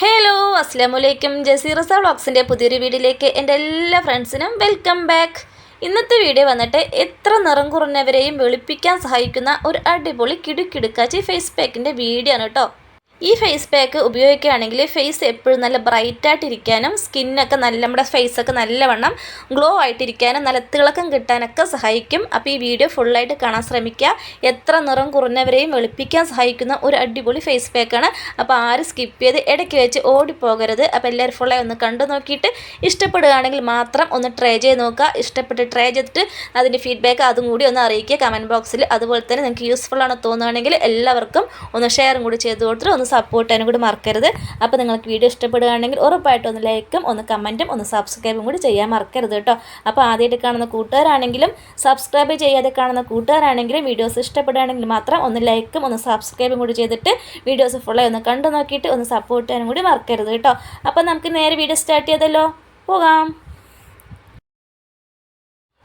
Hello അസ്സാം വലൈക്കും ജസീറസ വ്ളോഗ്സിന്റെ പുതിയൊരു വീഡിയോയിലേക്ക് എന്റെ എല്ലാ ഫ്രണ്ട്സിനും വെൽക്കം ബാക്ക്. ഇന്നത്തെ വീഡിയോ വന്നിട്ട് എത്ര നിറം കുറഞ്ഞവരെയും വെളുപ്പിക്കാൻ സഹായിക്കുന്ന ഒരു അടിപൊളി കിടുക്കിടുക്കാച്ചി ഫേസ് പാക്കിന്റെ വീഡിയോ ആണ് കേട്ടോ. ഈ ഫേസ് പാക്ക് ഉപയോഗിക്കുകയാണെങ്കിൽ ഫേസ് എപ്പോഴും നല്ല ബ്രൈറ്റായിട്ടിരിക്കാനും സ്കിന്നൊക്കെ നല്ല നമ്മുടെ ഫേസൊക്കെ നല്ലവണ്ണം ഗ്ലോ ആയിട്ടിരിക്കാനും നല്ല തിളക്കം കിട്ടാനൊക്കെ സഹായിക്കും. അപ്പോൾ ഈ വീഡിയോ ഫുള്ളായിട്ട് കാണാൻ ശ്രമിക്കുക. എത്ര നിറം കുറഞ്ഞവരെയും വെളുപ്പിക്കാൻ സഹായിക്കുന്ന ഒരു അടിപൊളി ഫേസ് പാക്കാണ് അപ്പോൾ ആരും സ്കിപ്പ് ചെയ്ത് ഇടയ്ക്ക് വെച്ച് ഓടിപ്പോകരുത്. അപ്പോൾ എല്ലാവരും ഫുള്ളായി ഒന്ന് കണ്ടു നോക്കിയിട്ട് ഇഷ്ടപ്പെടുകയാണെങ്കിൽ മാത്രം ഒന്ന് ട്രൈ ചെയ്ത് നോക്കുക. ഇഷ്ടപ്പെട്ട് ട്രൈ ചെയ്തിട്ട് അതിന്റെ ഫീഡ്ബാക്ക് അതും കൂടി ഒന്ന് അറിയിക്കുക. കമന്റ് ബോക്സിൽ അതുപോലെ തന്നെ നിങ്ങൾക്ക് യൂസ്ഫുള്ളാണ് തോന്നുകയാണെങ്കിൽ എല്ലാവർക്കും ഒന്ന് ഷെയറും കൂടി ചെയ്ത് കൊടുത്തിട്ട് ഒന്ന് സപ്പോർട്ട് ചെയ്യാനും കൂടി മറക്കരുത്. അപ്പോൾ നിങ്ങൾക്ക് വീഡിയോ ഇഷ്ടപ്പെടുകയാണെങ്കിൽ ഉറപ്പായിട്ടും ഒന്ന് ലൈക്കും ഒന്ന് കമന്റും ഒന്ന് സബ്സ്ക്രൈബും കൂടി ചെയ്യാൻ മറക്കരുത് കേട്ടോ. അപ്പോൾ ആദ്യമായിട്ട് കാണുന്ന കൂട്ടുകാരാണെങ്കിലും സബ്സ്ക്രൈബ് ചെയ്യാതെ കാണുന്ന കൂട്ടുകാരാണെങ്കിലും വീഡിയോസ് ഇഷ്ടപ്പെടുകയാണെങ്കിൽ മാത്രം ഒന്ന് ലൈക്കും ഒന്ന് സബ്സ്ക്രൈബും കൂടി ചെയ്തിട്ട് വീഡിയോസ് ഫുള്ളായി ഒന്ന് കണ്ടു നോക്കിയിട്ട് ഒന്ന് സപ്പോർട്ട് ചെയ്യാനും കൂടി മറക്കരുത് കേട്ടോ. അപ്പോൾ നമുക്ക് നേരെ വീഡിയോ സ്റ്റാർട്ട് ചെയ്തല്ലോ. പോകാം.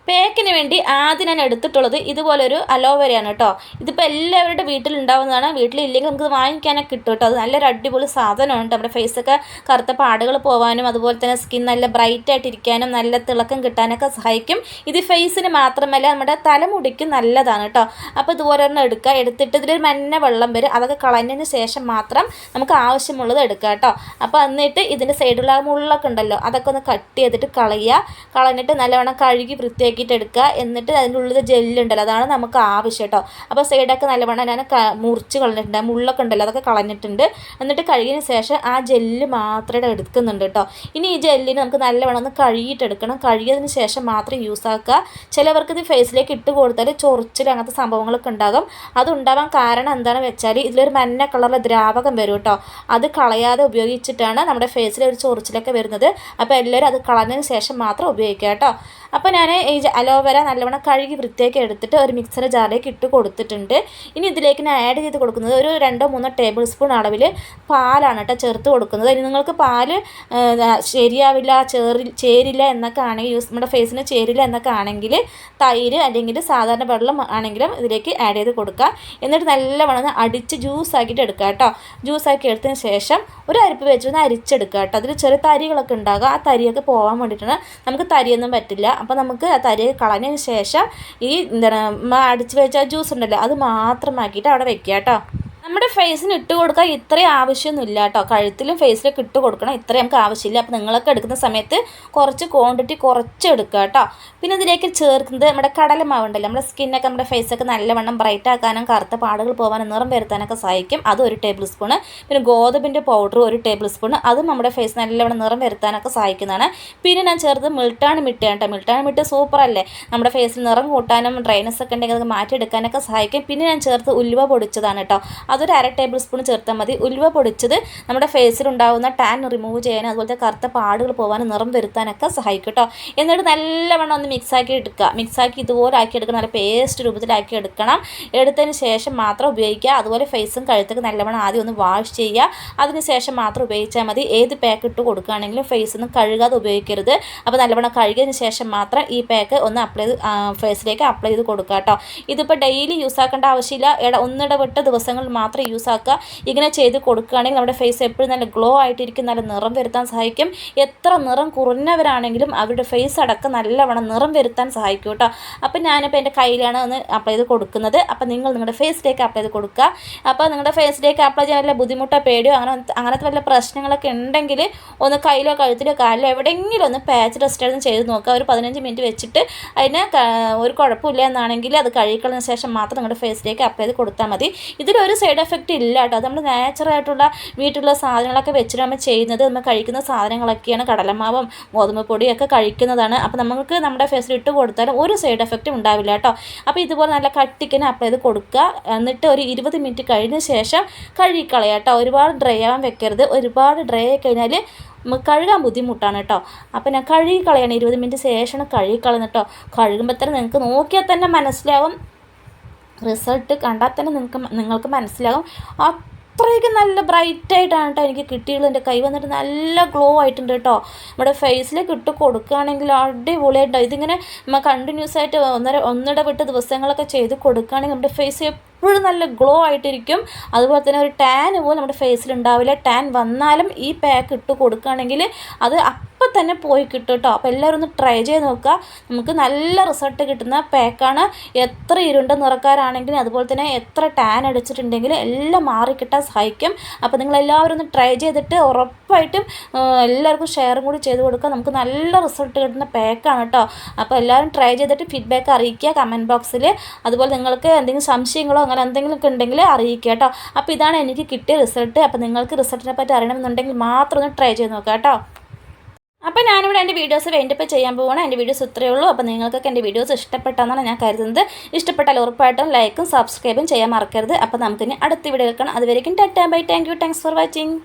പേക്കിന് വേണ്ടി ആദ്യം ഞാൻ എടുത്തിട്ടുള്ളത് ഇതുപോലൊരു അലോവേരയാണ് കേട്ടോ. ഇതിപ്പോൾ എല്ലാവരുടെ വീട്ടിലുണ്ടാവുന്നതാണ്. വീട്ടിലില്ലെങ്കിൽ നമുക്ക് വാങ്ങിക്കാനൊക്കെ കിട്ടും കേട്ടോ. അത് നല്ലൊരു അടിപൊളി സാധനമാണ് നമ്മുടെ ഫേസൊക്കെ കറുത്ത പാടുകൾ പോകാനും അതുപോലെ തന്നെ സ്കിൻ നല്ല ബ്രൈറ്റ് ആയിട്ടിരിക്കാനും നല്ല തിളക്കം കിട്ടാനൊക്കെ സഹായിക്കും. ഇത് ഫേസിന് മാത്രമല്ല നമ്മുടെ തലമുടിക്കും നല്ലതാണ് കേട്ടോ. അപ്പോൾ ഇതുപോലെ ഒരെണ്ണം എടുക്കുക. എടുത്തിട്ട് ഇതിലൊരു മഞ്ഞ വെള്ളം വരും. അതൊക്കെ കളഞ്ഞതിന് ശേഷം മാത്രം നമുക്ക് ആവശ്യമുള്ളത് എടുക്കുക കേട്ടോ. അപ്പോൾ എന്നിട്ട് ഇതിന്റെ സൈഡിലുള്ള മുള്ളൊക്കെ ഉണ്ടല്ലോ അതൊക്കെ ഒന്ന് കട്ട് ചെയ്തിട്ട് കളയുക. കളഞ്ഞിട്ട് നല്ലവണ്ണം കഴുകി വൃത്തിയാക്കി എടുക്കുക എന്നിട്ട് അതിന്റെ ഉള്ളിൽ ജെല്ലുണ്ടല്ലോ അതാണ് നമുക്ക് ആവശ്യം കേട്ടോ അപ്പോൾ സൈഡൊക്കെ നല്ലവണ്ണം ഞാൻ മുറിച്ച് കളഞ്ഞിട്ടുണ്ട് മുള്ളൊക്കെ ഉണ്ടല്ലോ അതൊക്കെ കളഞ്ഞിട്ടുണ്ട്. എന്നിട്ട് കഴുകിയതിന് ശേഷം ആ ജെല്ല് മാത്രമേ എടുക്കുന്നുണ്ട് കേട്ടോ ഇനി ഈ ജെല്ലിന് നമുക്ക് നല്ലവണ്ണം ഒന്ന് കഴുകിയിട്ടെടുക്കണം. കഴുകിയതിന് ശേഷം മാത്രം യൂസ് ആക്കുക. ചിലവർക്ക് ഇത് ഫേസിലേക്ക് ഇട്ട് കൊടുത്താൽ ചൊറിച്ചിൽ അങ്ങനത്തെ സംഭവങ്ങളൊക്കെ ഉണ്ടാകും. അതുണ്ടാവാൻ കാരണം എന്താണെന്ന് വെച്ചാൽ ഇതിലൊരു മഞ്ഞ കളറിലെ ദ്രാവകം വരും കേട്ടോ അത് കളയാതെ ഉപയോഗിച്ചിട്ടാണ് നമ്മുടെ ഫേസിൽ ഒരു ചൊറിച്ചിലൊക്കെ വരുന്നത്. അപ്പോൾ എല്ലാവരും അത് കളഞ്ഞതിന് ശേഷം മാത്രം ഉപയോഗിക്കുക കേട്ടോ അപ്പോൾ ഞാൻ ഈ അലോവേര നല്ലവണ്ണം കഴുകി വൃത്തിയാക്കി എടുത്തിട്ട് ഒരു മിക്സർ ജാറിലേക്ക് ഇട്ട് കൊടുത്തിട്ടുണ്ട്. ഇനി ഇതിലേക്ക് ഞാൻ ആഡ് ചെയ്ത് കൊടുക്കുന്നത് ഒരു രണ്ടോ മൂന്നോ ടേബിൾ സ്പൂൺ അളവിൽ പാലാണ് കേട്ടോ ചേർത്ത് കൊടുക്കുന്നത്. ഇനി നിങ്ങൾക്ക് പാൽ ശരിയാവില്ല ചേറി ചേരില്ല എന്നൊക്കെ ആണെങ്കിൽ യൂസ് നമ്മുടെ ഫേസിന് ചേരില്ല എന്നൊക്കെ ആണെങ്കിൽ തൈര് അല്ലെങ്കിൽ സാധാരണ വെള്ളം ആണെങ്കിലും ഇതിലേക്ക് ആഡ് ചെയ്ത് കൊടുക്കുക. എന്നിട്ട് നല്ലവണ്ണം അടിച്ച് ജ്യൂസ് ആക്കിയിട്ട് എടുക്കുക കേട്ടോ ജ്യൂസ് ആക്കി എടുത്തതിന് ശേഷം ഒരു അരിപ്പ് വെച്ച് ഒന്ന് അരിച്ചെടുക്കുക കേട്ടോ അതിൽ ചെറിയ തരികളൊക്കെ ഉണ്ടാകുക ആ തരിയൊക്കെ പോകാൻ വേണ്ടിയിട്ടാണ്. നമുക്ക് തരിയൊന്നും പറ്റില്ല. അപ്പോൾ നമുക്ക് ആ കളഞ്ഞതിന് ശേഷം ഈ എന്താണ് അടിച്ച് വെച്ച ജ്യൂസ് ഉണ്ടല്ലോ അത് മാത്രമാക്കിയിട്ട് അവിടെ വെക്കുക കേട്ടോ. നമ്മുടെ ഫേസിന് ഇട്ട് കൊടുക്കാൻ ഇത്രയും ആവശ്യമൊന്നും ഇല്ല കേട്ടോ. കഴുത്തിലും ഫേസിലൊക്കെ ഇട്ട് കൊടുക്കണം. ഇത്രയും നമുക്ക് ആവശ്യമില്ല. അപ്പോൾ നിങ്ങളൊക്കെ എടുക്കുന്ന സമയത്ത് കുറച്ച് ക്വാണ്ടിറ്റി കുറച്ച് എടുക്കുക കേട്ടോ. പിന്നെ ഇതിലേക്ക് ചേർക്കുന്നത് നമ്മുടെ കടലമാവ് ഉണ്ടല്ലോ നമ്മുടെ സ്കിന്നൊക്കെ നമ്മുടെ ഫേസൊക്കെ നല്ലവണ്ണം ബ്രൈറ്റ് ആക്കാനും കറുത്ത പാടുകൾ പോകാനും നിറം വരുത്താനൊക്കെ സഹായിക്കും. അത് ഒരു ടേബിൾ സ്പൂണ് പിന്നെ ഗോതമ്പിന്റെ പൗഡർ ഒരു ടേബിൾ സ്പൂൺ അതും നമ്മുടെ ഫേസ് നല്ലവണ്ണം നിറം വരുത്താനൊക്കെ സഹായിക്കുന്നതാണ്. പിന്നെ ഞാൻ ചേർത്ത് മിൾട്ടാണ് മിട്ടയാണ് കേട്ടോ. മിൾട്ടാണ് മിട്ട് സൂപ്പറല്ലേ നമ്മുടെ ഫേസിൽ നിറം കൂട്ടാനും ഡ്രൈനസ് ഒക്കെ ഉണ്ടെങ്കിൽ അത് മാറ്റിയെടുക്കാനൊക്കെ സഹായിക്കും. പിന്നെ ഞാൻ ചേർത്ത് ഉലുവ പൊടിച്ചതാണ് കേട്ടോ. അതൊരു അര ടേബിൾ സ്പൂൺ ചേർത്താൽ മതി. ഉലുവ പൊടിച്ചത് നമ്മുടെ ഫേസിൽ ഉണ്ടാകുന്ന ടാൻ റിമൂവ് ചെയ്യാനും അതുപോലത്തെ കറുത്ത പാടുകൾ പോകാനും നിറം വരുത്താനൊക്കെ സഹായിക്കും കേട്ടോ എന്നിട്ട് നല്ലവണ്ണം ഒന്ന് മിക്സാക്കി എടുക്കുക. മിക്സാക്കി ഇതുപോലെ ആക്കി എടുക്കണം. നല്ല പേസ്റ്റ് രൂപത്തിലാക്കി എടുക്കണം. എടുത്തതിന് ശേഷം മാത്രം ഉപയോഗിക്കുക. അതുപോലെ ഫേസും കഴുത്തൊക്കെ നല്ലവണ്ണം ആദ്യം ഒന്ന് വാഷ് ചെയ്യുക. അതിന് ശേഷം മാത്രം ഉപയോഗിച്ചാൽ മതി. ഏത് പാക്ക് ഇട്ട് കൊടുക്കുകയാണെങ്കിലും ഫേസ് ഒന്നും കഴുകാതെ ഉപയോഗിക്കരുത്. അപ്പോൾ നല്ലവണ്ണം കഴുകിയതിന് ശേഷം മാത്രം ഈ പാക്ക് ഒന്ന് അപ്ലൈ ചെയ്ത് ഫേസിലേക്ക് അപ്ലൈ ചെയ്ത് കൊടുക്കുക കേട്ടോ ഇതിപ്പോൾ ഡെയിലി യൂസ് ആക്കേണ്ട ആവശ്യമില്ല. ഇട ഒന്നിടവിട്ട ദിവസങ്ങളിൽ മാത്രം യൂസ് ആക്കുക ഇങ്ങനെ ചെയ്ത് കൊടുക്കുകയാണെങ്കിൽ നമ്മുടെ ഫേസ് എപ്പോഴും നല്ല ഗ്ലോ ആയിട്ടിരിക്കും നല്ല നിറം വരുത്താൻ സഹായിക്കും. എത്ര നിറം കുറഞ്ഞവരാണെങ്കിലും അവരുടെ ഫേസ് അടക്കം നല്ലവണ്ണം നിറം വരുത്താൻ സഹായിക്കും കേട്ടോ. അപ്പം ഞാനിപ്പോൾ എന്റെ കയ്യിലാണ് ഒന്ന് അപ്ലൈ ചെയ്ത് കൊടുക്കുന്നത്. അപ്പം നിങ്ങൾ നിങ്ങളുടെ ഫേസിലേക്ക് അപ്ലൈ ചെയ്ത് കൊടുക്കുക. അപ്പോൾ നിങ്ങളുടെ ഫേസിലേക്ക് അപ്ലൈ ചെയ്യാൻ വല്ല ബുദ്ധിമുട്ടോ പേടിയോ അങ്ങനെ അങ്ങനത്തെ വല്ല പ്രശ്നങ്ങളൊക്കെ ഉണ്ടെങ്കിൽ ഒന്ന് കയ്യിലോ കഴുത്തിലോ കാലിലോ എവിടെയെങ്കിലും ഒന്ന് പാച്ച് ടെസ്റ്റ് ചെയ്ത് നോക്കുക. ഒരു പതിനഞ്ച് മിനിറ്റ് വെച്ചിട്ട് അതിന് ഒരു കുഴപ്പമില്ല എന്നാണെങ്കിൽ അത് കഴുകിക്കളഞ്ഞ ശേഷം മാത്രം നിങ്ങളുടെ ഫേസിലേക്ക് അപ്ലൈ ചെയ്ത് കൊടുത്താൽ മതി. ഇതിലൊരു സൈഡ് എഫക്റ്റ് ഇല്ല കേട്ടോ. അത് നമ്മൾ നാച്ചുറായിട്ടുള്ള വീട്ടിലുള്ള സാധനങ്ങളൊക്കെ വെച്ചിട്ട് നമ്മൾ ചെയ്യുന്നത് നമ്മൾ കഴിക്കുന്ന സാധനങ്ങളൊക്കെയാണ് കടലമാവും ഗോതമ്പ് പൊടിയൊക്കെ കഴിക്കുന്നതാണ്. അപ്പോൾ നമുക്ക് നമ്മുടെ ഫേസിൽ ഇട്ട് കൊടുത്താലും ഒരു സൈഡ് എഫക്റ്റും ഉണ്ടാവില്ല കേട്ടോ. അപ്പോൾ ഇതുപോലെ നല്ല കട്ടിക്കനെ അപ്ലൈ ചെയ്ത് കൊടുക്കുക. എന്നിട്ട് ഒരു ഇരുപത് മിനിറ്റ് കഴിഞ്ഞ ശേഷം കഴുകിക്കളയാം കേട്ടോ. ഒരുപാട് ഡ്രൈ ആവാൻ വെക്കരുത്. ഒരുപാട് ഡ്രൈ ആയി കഴിഞ്ഞാൽ കഴുകാൻ ബുദ്ധിമുട്ടാണ് കേട്ടോ. അപ്പോൾ ഞാൻ കഴുകി കളയണം ഇരുപത് മിനിറ്റ് ശേഷമാണ് കഴുകി കേട്ടോ. കഴുകുമ്പോൾ തന്നെ നിങ്ങൾക്ക് നോക്കിയാൽ തന്നെ മനസ്സിലാവും. റിസൾട്ട് കണ്ടാൽ തന്നെ നിങ്ങൾക്ക് നിങ്ങൾക്ക് മനസ്സിലാകും. അത്രയ്ക്ക് നല്ല ബ്രൈറ്റ് ആയിട്ടാണ് കേട്ടോ എനിക്ക് കിട്ടിയുള്ളത് എന്റെ കൈ വന്നിട്ട് നല്ല ഗ്ലോ ആയിട്ടുണ്ട് കേട്ടോ നമ്മുടെ ഫേസിലേക്ക് ഇട്ട് കൊടുക്കുകയാണെങ്കിൽ അടിപൊളിയായിട്ടോ. ഇതിങ്ങനെ കണ്ടിന്യൂസ് ആയിട്ട് ഒന്നര ഒന്നിട വിട്ട് ദിവസങ്ങളൊക്കെ ചെയ്ത് കൊടുക്കുകയാണെങ്കിൽ നമ്മുടെ ഫേസ് എപ്പോഴും നല്ല ഗ്ലോ ആയിട്ടിരിക്കും. അതുപോലെ തന്നെ ഒരു ടാൻ പോലും നമ്മുടെ ഫേസിൽ ഉണ്ടാവില്ല. ടാൻ വന്നാലും ഈ പാക്ക് ഇട്ട് കൊടുക്കുകയാണെങ്കിൽ അത് തന്നെ പോയി കിട്ടും കേട്ടോ അപ്പോൾ എല്ലാവരും ഒന്ന് ട്രൈ ചെയ്ത് നോക്കുക. നമുക്ക് നല്ല റിസൾട്ട് കിട്ടുന്ന പാക്കാണ് എത്ര ഇരുണ്ട നിറക്കാരാണെങ്കിലും അതുപോലെ തന്നെ എത്ര ടാൻ അടിച്ചിട്ടുണ്ടെങ്കിലും എല്ലാം മാറിക്കിട്ടാൻ സഹായിക്കും. അപ്പോൾ നിങ്ങൾ എല്ലാവരും ഒന്ന് ട്രൈ ചെയ്തിട്ട് ഉറപ്പായിട്ടും എല്ലാവർക്കും ഷെയറും കൂടി ചെയ്ത് കൊടുക്കുക. നമുക്ക് നല്ല റിസൾട്ട് കിട്ടുന്ന പാക്കാണ് കേട്ടോ അപ്പോൾ എല്ലാവരും ട്രൈ ചെയ്തിട്ട് ഫീഡ്ബാക്ക് അറിയിക്കുക കമന്റ് ബോക്സിൽ അതുപോലെ നിങ്ങൾക്ക് എന്തെങ്കിലും സംശയങ്ങളോ അങ്ങനെ എന്തെങ്കിലും ഒക്കെ ഉണ്ടെങ്കിൽ അറിയിക്കുക കേട്ടോ അപ്പോൾ ഇതാണ് എനിക്ക് കിട്ടിയ റിസൾട്ട് അപ്പോൾ നിങ്ങൾക്ക് റിസൾട്ടിനെ പറ്റി അറിയണമെന്നുണ്ടെങ്കിൽ മാത്രം ഒന്ന് ട്രൈ ചെയ്ത് നോക്കുക കേട്ടോ അപ്പോൾ ഞാനിവിടെ എന്റെ വീഡിയോസ് വേണ്ടിപ്പോൾ ചെയ്യാൻ പോവുകയാണ് എന്റെ വീഡിയോസ് ഇത്രയേ ഉള്ളൂ. അപ്പോൾ നിങ്ങൾക്കൊക്കെ എന്റെ വീഡിയോസ് ഇഷ്ടപ്പെട്ടെന്നാണ് ഞാൻ കരുതുന്നത്. ഇഷ്ടപ്പെട്ടാൽ ഉറപ്പായിട്ടും ലൈക്കും സബ്സ്ക്രൈബും ചെയ്യാൻ മറക്കരുത്. അപ്പോൾ നമുക്കിനി അടുത്ത വീഡിയോ കേൾക്കണം അതുവരേക്കും tata. Bye. Thank you. Thanks for watching.